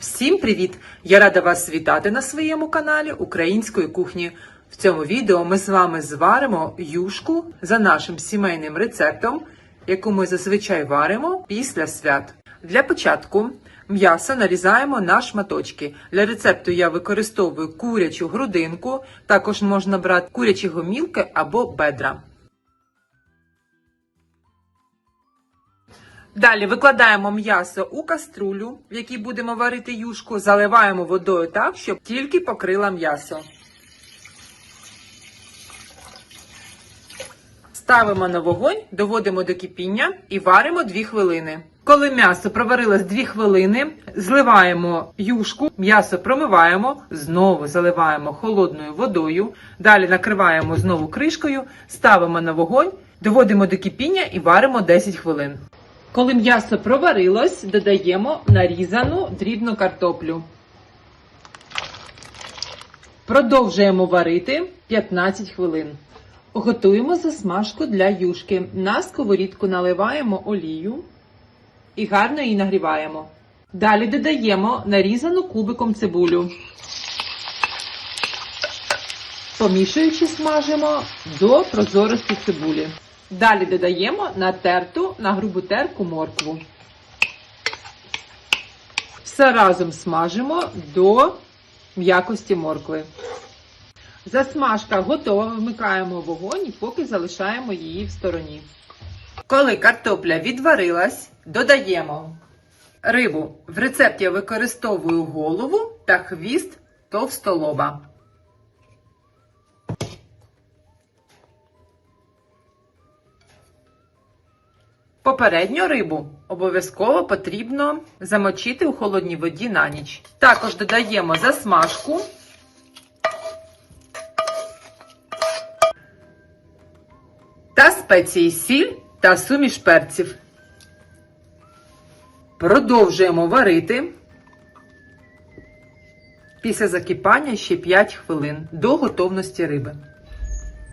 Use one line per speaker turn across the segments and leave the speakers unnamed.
Всім привіт! Я рада вас вітати на своєму каналі Української кухні. В цьому відео ми з вами зваримо юшку за нашим сімейним рецептом, яку ми зазвичай варимо після свят. Для початку м'ясо нарізаємо на шматочки. Для рецепту я використовую курячу грудинку, також можна брати курячі гомілки або бедра. Далі викладаємо м'ясо у каструлю, в якій будемо варити юшку, заливаємо водою так, щоб тільки покрила м'ясо. Ставимо на вогонь, доводимо до кипіння і варимо 2 хвилини. Коли м'ясо проварилось 2 хвилини, зливаємо юшку, м'ясо промиваємо, знову заливаємо холодною водою, далі накриваємо знову кришкою, ставимо на вогонь, доводимо до кипіння і варимо 10 хвилин. Коли м'ясо проварилось, додаємо нарізану дрібну картоплю. Продовжуємо варити 15 хвилин. Готуємо засмажку для юшки. На сковорідку наливаємо олію і гарно її нагріваємо. Далі додаємо нарізану кубиком цибулю. Помішуючи смажимо до прозорості цибулі. Далі додаємо натерту на грубу терку моркву. Все разом смажимо до м'якості моркви. Засмажка готова, вмикаємо вогонь і поки залишаємо її в стороні. Коли картопля відварилась, додаємо рибу. В рецепті я використовую голову та хвіст товстолоба. Попередньо рибу обов'язково потрібно замочити у холодній воді на ніч. Також додаємо засмажку. Та спеції сіль та суміш перців. Продовжуємо варити. Після закипання ще 5 хвилин до готовності риби.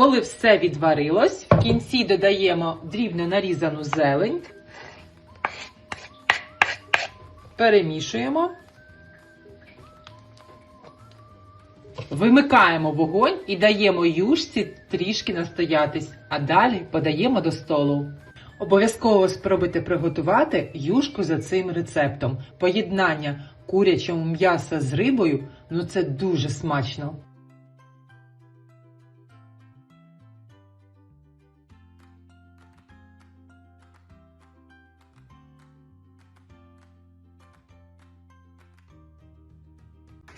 Коли все відварилось, в кінці додаємо дрібно нарізану зелень, перемішуємо, вимикаємо вогонь і даємо юшці трішки настоятись, а далі подаємо до столу. Обов'язково спробуйте приготувати юшку за цим рецептом. Поєднання курячого м'яса з рибою ну це дуже смачно.